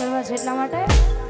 કરવા છે એટલા માટે?